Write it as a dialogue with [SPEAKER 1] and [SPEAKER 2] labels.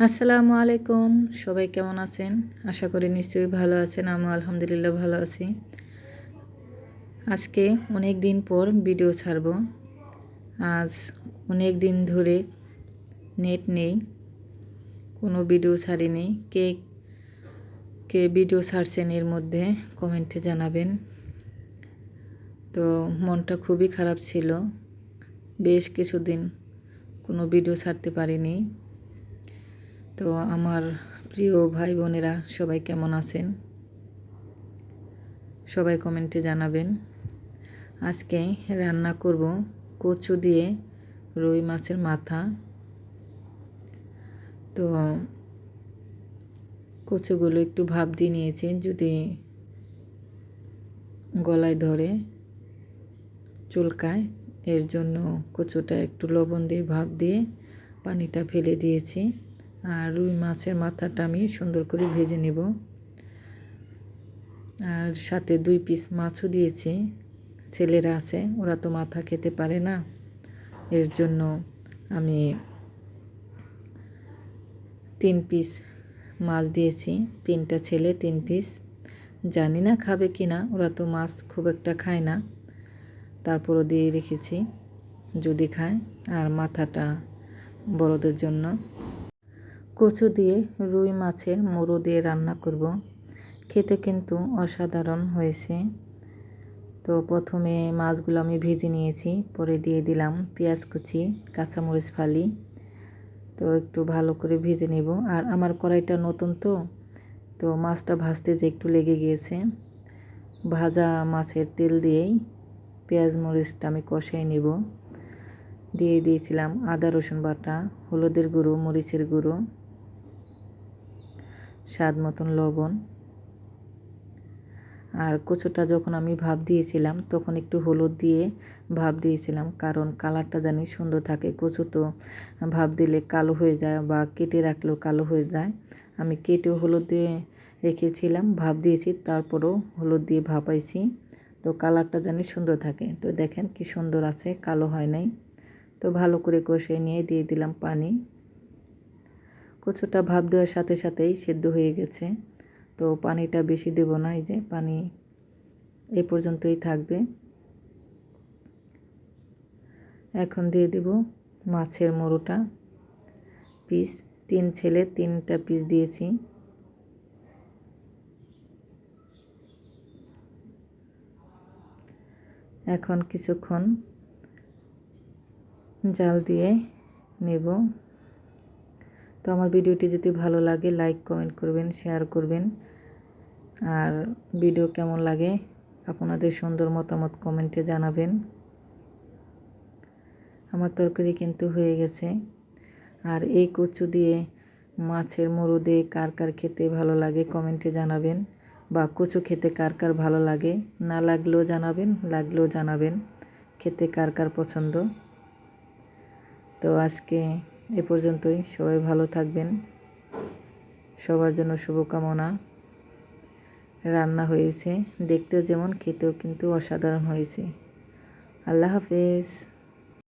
[SPEAKER 1] আসসালামু আলাইকুম। সবাই কেমন আছেন? আশা করি নিশ্চয়ই ভালো আছেন আমি আলহামদুলিল্লাহ ভালো আছি। আজকে অনেক দিন পর ভিডিও ছাড়ব। আজ অনেক দিন ধরে নেট নেই, কোনো ভিডিও ছাড়িনি। কে কে ভিডিও ছাড়ছেন এর মধ্যে কমেন্টে জানাবেন। তো মনটা খুবই খারাপ ছিল। বেশ কিছুদিন কোনো ভিডিও ছাড়তে পারিনি। তো আমার প্রিয় ভাই বোনেরা সবাই কেমন আছেন? সবাই কমেন্টে জানাবেন। আজকে রান্না করব কচু দিয়ে রুই মাছের মাথা। তো কচুগুলো একটু ভাব দিয়ে নিয়েছি, যদি গলায় ধরে, চুলকায়, এর জন্য কচুটা একটু লবণ দিয়ে ভাব দিয়ে পানিটা ফেলে দিয়েছি। আর রুই মাছের মাথাটা আমি সুন্দর করে ভেজে নেব। আর সাথে দুই পিস মাছও দিয়েছি। ছেলেরা আছে, ওরা তো মাথা খেতে পারে না। এর জন্য আমি তিন পিস মাছ দিয়েছি, তিনটা ছেলে, তিন পিস। জানি না খাবে কি না, ওরা তো মাছ খুব একটা খায় না। তারপরও দিয়ে রেখেছি, যদি খায়। আর মাথাটা বড়দের জন্য কচু দিয়ে রুই মাছের মুড়ো দিয়ে রান্না করব। খেতে কিন্তু অসাধারণ হয়েছে। তো প্রথমে মাছগুলো আমি ভেজে নিয়েছি, পরে দিয়ে দিলাম পেঁয়াজ কুচি, কাঁচামরিচ ফালি। তো একটু ভালো করে ভেজে নেব। আর আমার কড়াইটা নতুন তো তো মাছটা ভাজতে যে একটু লেগে গিয়েছে, ভাজা মাছের তেল দিয়েই পেঁয়াজ মরিচটা আমি কষাই নেব। দিয়ে দিয়েছিলাম আদা রসুন বাটা, হলুদের গুঁড়ো, মরিচের গুঁড়ো। স্বাদ মতন লবণ। আর কচুটা যখন আমি ভাব দিয়েছিলাম, তখন একটু হলুদ দিয়ে ভাব দিয়েছিলাম, কারণ কালারটা জানি সুন্দর থাকে। কচু তো ভাব দিলে কালো হয়ে যায় বা কেটে রাখলেও কালো হয়ে যায়। আমি কেটেও হলুদ দিয়ে রেখেছিলাম ভাব দিয়েছি, তারপরেও হলুদ দিয়ে ভাপাইছি। তো কালারটা জানি সুন্দর থাকে। তো দেখেন কি সুন্দর আছে, কালো হয় নাই। তো ভালো করে কষে নিয়ে দিয়ে দিলাম পানি। কচুটা ভাব দেওয়ার সাথে সাথেই সেদ্ধ হয়ে গেছে। তো পানিটা বেশি দেব না, এই যে পানি এ পর্যন্তই থাকবে। এখন দিয়ে দেব মাছের মোড়োটা পিস, তিন ছেলে তিনটা পিস দিয়েছি। এখন কিছুক্ষণ জাল দিয়ে নেব। তো আমার ভিডিওটি যদি ভালো লাগে লাইক কমেন্ট করবেন শেয়ার করবেন। আর ভিডিও কেমন লাগে, আপনাদের সুন্দর মতামত কমেন্টে জানাবেন। আমার তরকারি কিন্তু হয়ে গেছে। আর এই কচু দিয়ে মাছের মরু দিয়ে কার কার খেতে ভালো লাগে কমেন্টে জানাবেন। বা কচু খেতে কার কার ভালো লাগে, না লাগলেও জানাবেন লাগলেও জানাবেন। খেতে কার কার পছন্দ। তো আজকে এ পর্যন্তই। সবাই ভালো থাকবেন। সবার জন্য শুভকামনা। রান্না হয়েছে। দেখতেও যেমন, খেতেও কিন্তু অসাধারণ হয়েছে। আল্লাহ হাফেজ।